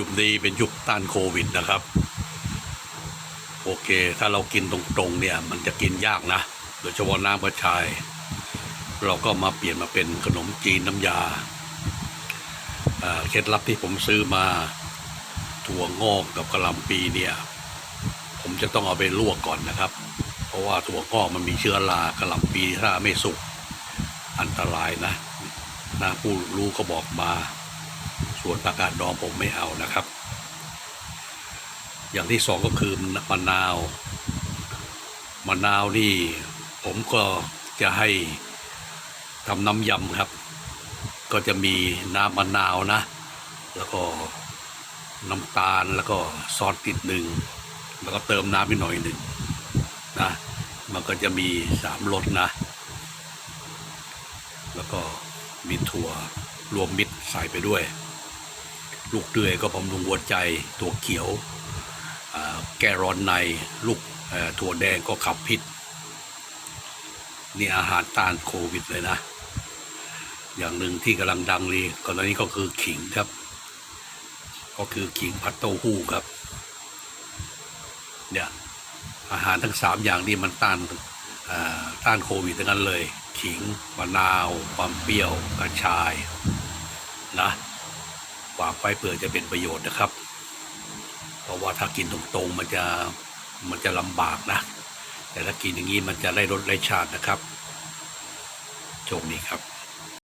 ยุคนี้เป็นยุคต้านโควิดนะครับ โอเค ถ้าเรากินตรงๆเนี่ย มันจะกินยากนะ โดยเฉพาะน้ำกระชาย เราก็มาเปลี่ยนมาเป็นขนมจีนน้ำยาเคล็ดลับที่ผมซื้อมาถั่วงอกกับกะหล่ำปีเนี่ย ผมจะต้องเอาไปลวกก่อนนะครับ เพราะว่าถั่วงอกมันมีเชื้อรากระหล่ำปีถ้าไม่สุกอันตรายนะนะผู้รู้ก็บอกมา ส่วนประกาศดองผมไม่เอานะครับ อย่างที่สองก็คือมะนาว มะนาวนี่ ผมก็จะให้ทำน้ำยำครับ ก็จะมีน้ำมะนาวนะ แล้วก็น้ำตาลแล้วก็ซอสติดหนึ่ง แล้วก็เติมน้ำไปหน่อยหนึ่งนะ มันก็จะมีสามรสนะ แล้วก็มีถั่วรวมมิตรใส่ไปด้วย ลูกเดือยก็บำรุงหัวใจถั่วเขียว แก้ร้อนในลูกถั่วแดงก็ขับพิษนี่อาหารต้านโควิดเลยนะ อย่างหนึ่งที่กำลังดังเลยก่อนหน้านี้ก็คือขิงครับ ก็คือขิงผัดเต้าหู้ครับ เนี่ยอาหารทั้งสามอย่างนี้มันต้านต้านโควิดทั้งนั้นเลย ขิงมะนาว ความเปรี้ยวกระชายนะ ฝากไปเผื่อจะเป็นประโยชน์นะครับ เพราะว่าถ้ากินตรงๆมันจะมันจะลำบากนะ แต่ถ้ากินอย่างนี้มันจะได้รสได้ชาตินะครับโชคดีครับ